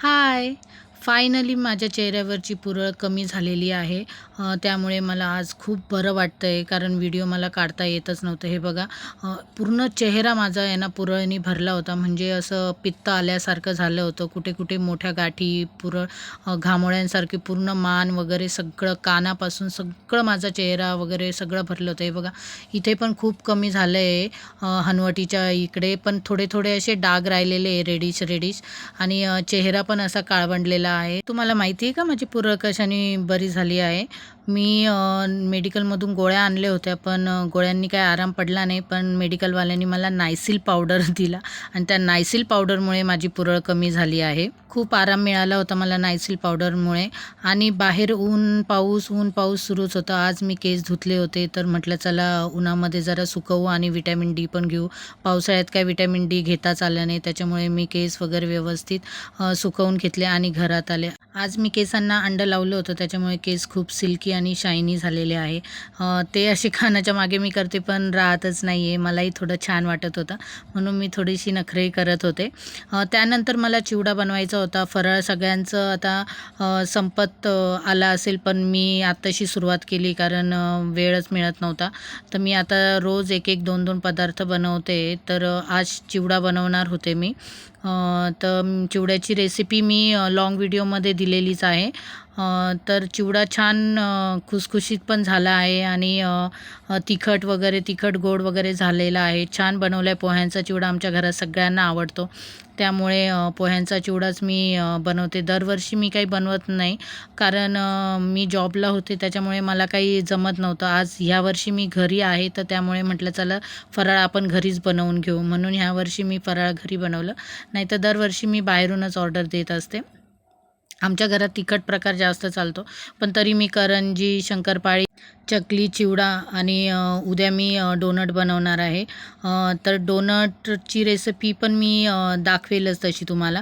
हाय finally माझ्या चेहऱ्यावरची पुरळ कमी झालेली आहे. त्यामुळे मला आज खूप बरं वाटतं आहे कारण व्हिडिओ मला काढता येतच नव्हतं. हे बघा पूर्ण चेहरा माझा यांना ना पुरळनी भरला होता. म्हणजे असं पित्त आल्यासारखं झालं होतं. कुठे कुठे मोठ्या गाठी पुरळ घामोळ्यांसारखी पूर्ण मान वगैरे सगळं कानापासून सगळं माझा चेहरा वगैरे सगळं भरलं होतं. हे बघा इथे पण खूप कमी झालं आहे हनवटीच्या इकडे पण थोडे थोडे असे डाग राहिलेले आहे रेडिश रेडिश आणि चेहरा पण असा काळवंडलेला आहे. तुम्हाला माहिती आहे का माझी पुरळ कशाने बरी झाली आहे? मी मेडिकलमधून गोळ्या आणल्या होत्या पण गोळ्यांनी काय आराम पडला नाही पण मेडिकलवाल्यांनी मला नायसिल पावडर दिला आणि त्या नायसिल पावडरमुळे माझी पुरळ कमी झाली आहे. खूप आराम मिळाला होता मला नायसिल पावडरमुळे आणि बाहेर ऊन पाऊस ऊन पाऊस सुरूच होता. आज मी केस धुतले होते तर म्हटलं चला उन्हामध्ये जरा सुकवू आणि विटॅमिन डी पण घेऊ. पावसाळ्यात काय विटॅमिन डी घेताच आलं नाही त्याच्यामुळे मी केस वगैरे व्यवस्थित सुकवून घेतले आणि घरात आले. आज मी केसांना अंड लावलं होतं त्याच्यामुळे केस खूप सिल्की आणि शायनी झालेले आहे. ते असे खाण्याच्या मागे मी करते पण राहतच नाही आहे मलाही थोडं छान वाटत होतं. म्हणून मी थोडीशी नखरे करत होते. त्यानंतर मला चिवडा बनवायचा होता. फराळ सगळ्यांचं आता संपत आला असेल पण मी आत्ताशी सुरुवात केली कारण वेळच मिळत नव्हता. तर मी आता रोज एक एक दोन दोन पदार्थ बनवते. तर आज चिवडा बनवणार होते मी. तर चिवड्याची रेसिपी मी लाँग व्हिडिओमध्ये दिलेलीच आहे. तर चिवडा छान खुसखुशीत पण झाला आहे आणि तिखट वगैरे तिखट गोड वगैरे झालेला आहे. छान बनवला आहे पोह्यांचा चिवडा आमच्या घरात सगळ्यांना आवडतो. त्यामुळे पोह्यांचा चिवडाच मी बनवते. दरवर्षी मी काही बनवत नाही कारण मी जॉबला होते त्याच्यामुळे मला काही जमत नव्हतं. आज ह्या वर्षी मी घरी आहे तर त्यामुळे म्हटलं चला फराळ आपण घरीच बनवून घेऊ. म्हणून ह्या वर्षी मी फराळ घरी बनवलं. नाही तर दरवर्षी मी बाहेरूनच ऑर्डर देत असते. आमच्या घरात तिखट प्रकार जास्त चालतो. पण तरी मी करंजी शंकरपाळी चकली चिवडा आणि उद्या मी डोनट बनवणार आहे. तर डोनटची रेसिपी पण मी दाखवेलच तशी तुम्हाला.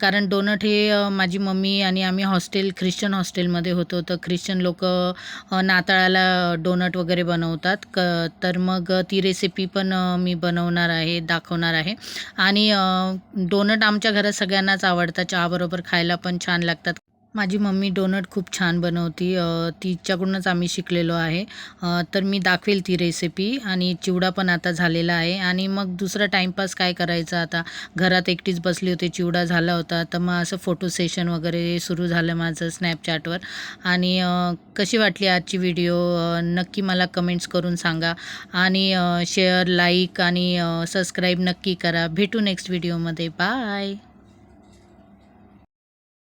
कारण डोनट हे माझी मम्मी आणि आम्ही हॉस्टेल ख्रिश्चन हॉस्टेलमध्ये होतो. तर ख्रिश्चन लोक नाताळाला डोनट वगैरे बनवतात. क तर मग ती रेसिपी पण मी बनवणार आहे दाखवणार आहे. आणि डोनट आमच्या घरात सगळ्यांनाच आवडतात. चहाबरोबर खायला पण छान लागतात. माझी मम्मी डोनट खूप छान बनवती. तिच्याकडूनच आम्ही शिकलेलो आहे. तर मी दाखवेल ती रेसिपी आणि चिवडा पण आता झालेला आहे. आणि मग दुसरा टाईमपास काय करायचं आता? घरात एकटीच बसली होती चिवडा झाला होता. तर मग असं फोटो सेशन वगैरे सुरू झालं माझं स्नॅपचॅटवर आणि कशी वाटली आजची व्हिडिओ नक्की मला कमेंट्स करून सांगा. आणि शेअर लाईक आणि सबस्क्राईब नक्की करा. भेटू नेक्स्ट व्हिडिओमध्ये बाय